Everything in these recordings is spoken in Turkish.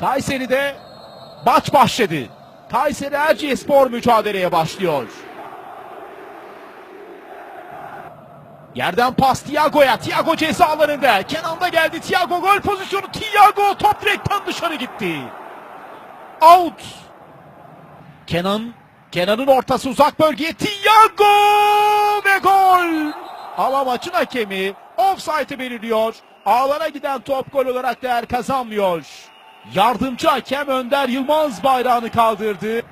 Kayseri'de maç başladı. Kayseri Erciyesspor mücadeleye başlıyor. Yerden pas Thiago'ya. Thiago ceza alanında. Kenan'da geldi. Thiago gol pozisyonu. Thiago top direkten dışarı gitti. Out. Kenan. Kenan'ın ortası uzak bölgeye. Thiago ve gol. Ama maçın hakemi offside'ı belirliyor. Ağlara giden top gol olarak değer kazanmıyor. Yardımcı hakem Önder Yılmaz bayrağını kaldırdı.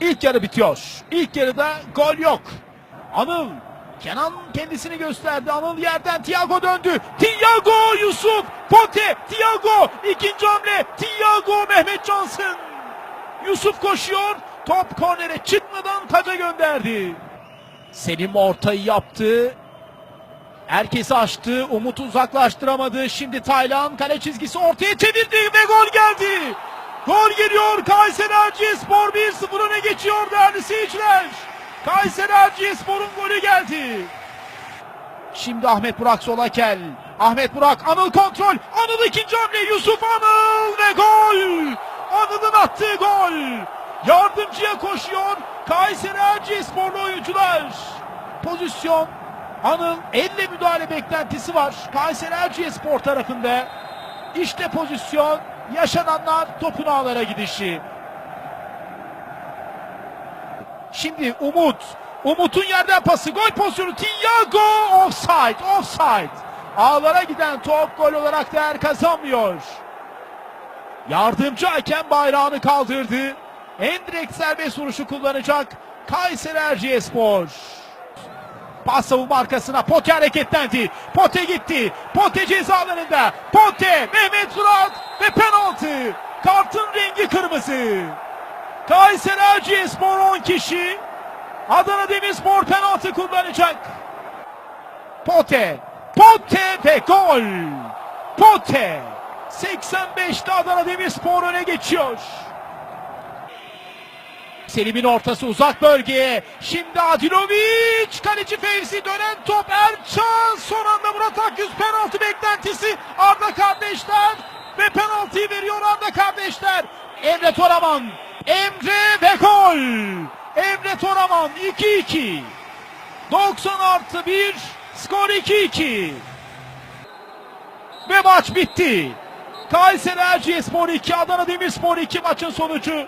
İlk yarı bitiyor. İlk yarıda gol yok. Anıl Kenan kendisini gösterdi. Anıl yerden Thiago döndü. Thiago Yusuf Pote Thiago ikinci hamle Thiago Mehmet Cansın. Yusuf koşuyor. Top kornere çıkmadan taca gönderdi. Selim ortayı yaptı. Herkesi açtı. Umut uzaklaştıramadı. Şimdi Taylan kale çizgisi ortaya çevirdi ve gol geldi. Gol geliyor. Kayseri Erciyesspor 1-0 öne geçiyor değerli seyirciler. Kayseri Erciyespor'un golü geldi. Şimdi Ahmet Burak Solakel. Ahmet Burak Anıl kontrol. Anıl ikinci hamle. Yusuf Anıl ve gol. Anıl'ın attığı gol. Yardımcıya koşuyor. Kayseri Erciyesporlu oyuncular. Pozisyon. Anıl elle müdahale beklentisi var. Kayseri Erciyespor tarafında. İşte pozisyon. Yaşananlar topun ağlara gidişi. Şimdi Umut. Umut'un yerden pası. Gol pozisyonu. Thiago offside. Offside. Ağlara giden top gol olarak değer kazanmıyor. Yardımcı hakem bayrağını kaldırdı. En direkt serbest vuruşu kullanacak Kayseri Erciyespor. Pas savunma arkasına Pote hareketlendi. Pote gitti. Pote ceza alanında. Pote, Mehmet Fırat ve penaltı. Kartın rengi kırmızı. Kayseri Erciyespor 10 kişi. Adana Demirspor penaltı kullanacak. Pote. Pote ve gol. Pote. 85'te Adana Demirspor öne geçiyor. Selim'in ortası uzak bölgeye. Şimdi Adilovic. Kaleci Fevzi dönen top Erçan. Son anda Murat Akyüz penaltı beklentisi. Arda kardeşler ve penaltıyı veriyor Arda kardeşler. Emre Toraman. Emre ve gol. Emre Toraman 2-2. 90 artı 1. Skor 2-2. Ve maç bitti. Kayseri Erciyespor 2, Adana Demirspor 2 maçın sonucu.